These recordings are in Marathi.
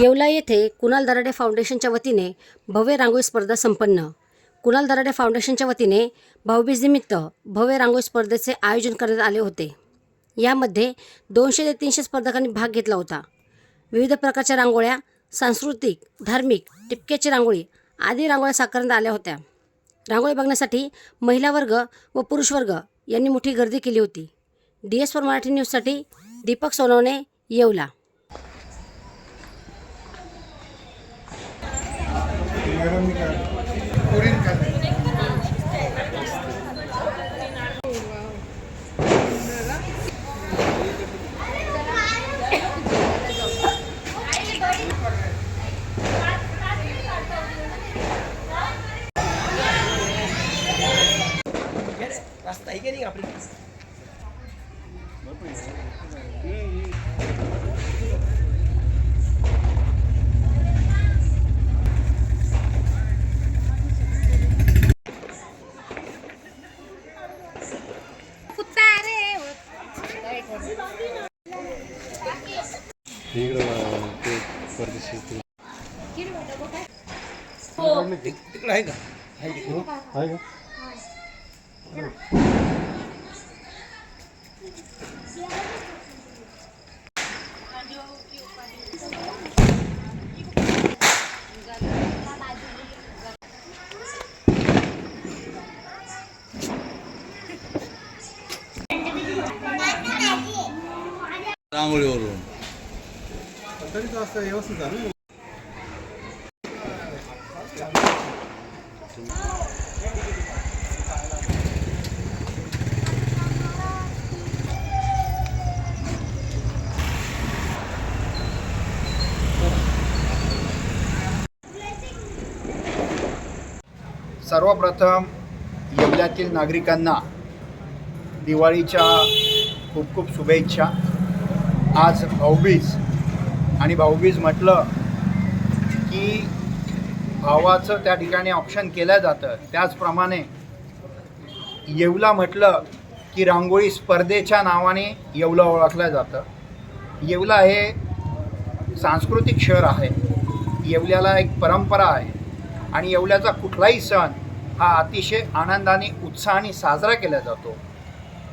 येवला येथे कुणाल दराडे फाउंडेशनच्या वतीने भव्य रांगोळी स्पर्धा संपन्न. कुणाल दराडे फाउंडेशनच्या वतीने भाऊबीजनिमित्त भव्य रांगोळी स्पर्धेचे आयोजन करण्यात आले होते. यामध्ये दोनशे ते तीनशे स्पर्धकांनी भाग घेतला होता. विविध प्रकारच्या रांगोळ्या सांस्कृतिक धार्मिक टिपक्याची रांगोळी आदी रांगोळ्या साकारण्यात आल्या होत्या. रांगोळी बघण्यासाठी महिला वर्ग व पुरुष वर्ग यांनी मोठी गर्दी केली होती. डी एस फॉर मराठी न्यूजसाठी दीपक सोनवणे येवला. रस्ता आहे की नाही आपली इकडं ते परदेशी ते तिकडं आहे का आहे तिकडं. आहे का रांगोळीवरून. तरी तो असं व्यवस्थित झालं सर्वप्रथम येवल्यातील नागरिकांना दिवाळीच्या खूप खूप शुभेच्छा. आज भाऊबीज. आणि भाऊबीज म्हटलं की भावाचं त्या ठिकाणी ऑप्शन केलं जातं. त्याचप्रमाणे येवला म्हटलं की रांगोळी स्पर्धेच्या नावाने येवला ओळखलं जातं. येवला हे सांस्कृतिक शहर आहे. येवल्याला एक परंपरा आहे. आणि येवल्याचा कुठलाही सण हा अतिशय आनंदाने उत्साहाने साजरा केला जातो.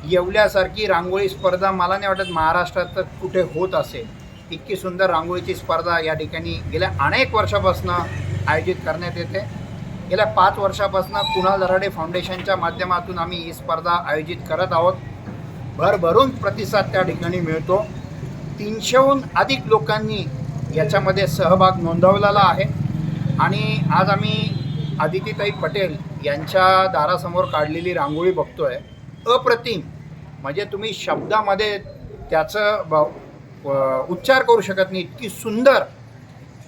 येवल्यासारखी रांगोळी स्पर्धा मला नाही वाटत महाराष्ट्रात तर कुठे होत असेल. इतकी सुंदर रांगोळीची स्पर्धा या ठिकाणी गेल्या अनेक वर्षापासून आयोजित करण्यात येते. गेल्या पाच वर्षापासून कुणाल दराडे फाउंडेशनच्या माध्यमातून आम्ही ही स्पर्धा आयोजित करत आहोत. भरभरून प्रतिसाद त्या ठिकाणी मिळतो. तीनशेहून अधिक लोकांनी याच्यामध्ये सहभाग नोंदवलेला आहे. आणि आज आम्ही आदितीताई पटेल यांच्या दारासमोर काढलेली रांगोळी बघतो आहे अप्रतिम. म्हणजे तुम्ही शब्दामध्ये त्याचं ब उच्चार करू शकत नाही. इतकी सुंदर.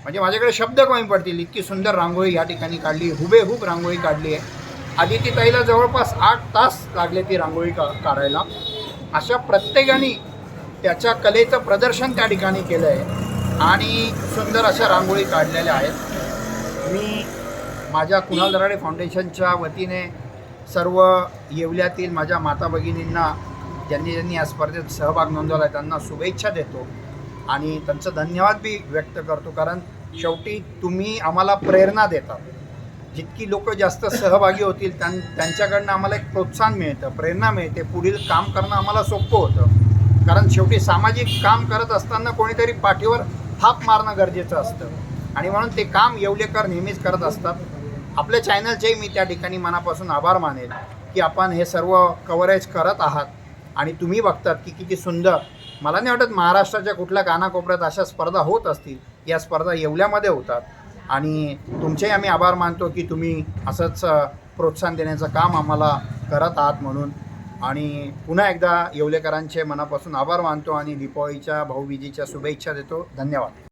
म्हणजे माझ्याकडे शब्द कमी पडतील. इतकी सुंदर रांगोळी या ठिकाणी काढली. हुबेहूब रांगोळी काढली आहे. आदितीताईला जवळपास आठ तास लागले ती रांगोळी का काढायला. अशा प्रत्येकाने त्याच्या कलेचं प्रदर्शन त्या ठिकाणी केलं आहे. आणि सुंदर अशा रांगोळी काढलेल्या आहेत. मी माझ्या कुणाल दराडे फाउंडेशनच्या वतीने सर्व येवल्यातील माझ्या माता भगिनींना ज्यांनी ज्यांनी या स्पर्धेत सहभाग नोंदवला आहे त्यांना शुभेच्छा देतो. आणि त्यांचं धन्यवाद बी व्यक्त करतो कारण शेवटी तुम्ही आम्हाला प्रेरणा देता. जितकी लोक जास्त सहभागी होतील त्यां त्यांच्याकडनं आम्हाला एक प्रोत्साहन मिळतं प्रेरणा मिळते. पुढील काम करणं आम्हाला सोपं होतं. कारण शेवटी सामाजिक काम करत असताना कोणीतरी पाठीवर थाप मारणं गरजेचं असतं. आणि म्हणून ते काम येवलेकर नेहमीच करत असतात. आपल्या चॅनलचे मी त्या ठिकाणी मनापासून आभार मानेल की आपण हे सर्व कव्हरेज करत आहात. आणि तुम्ही बघतात की किती सुंदर. मला नाही वाटत महाराष्ट्राच्या कुठल्या कानाकोपऱ्यात अशा स्पर्धा होत असतील. या स्पर्धा येवल्यामध्ये होतात. आणि तुमचेही आम्ही आभार मानतो की तुम्ही असंच प्रोत्साहन देण्याचं काम आम्हाला करत आहात म्हणून. आणि पुन्हा एकदा येवलेकरांचे मनापासून आभार मानतो आणि दीपावळीच्या भाऊबीजीच्या शुभेच्छा देतो. धन्यवाद.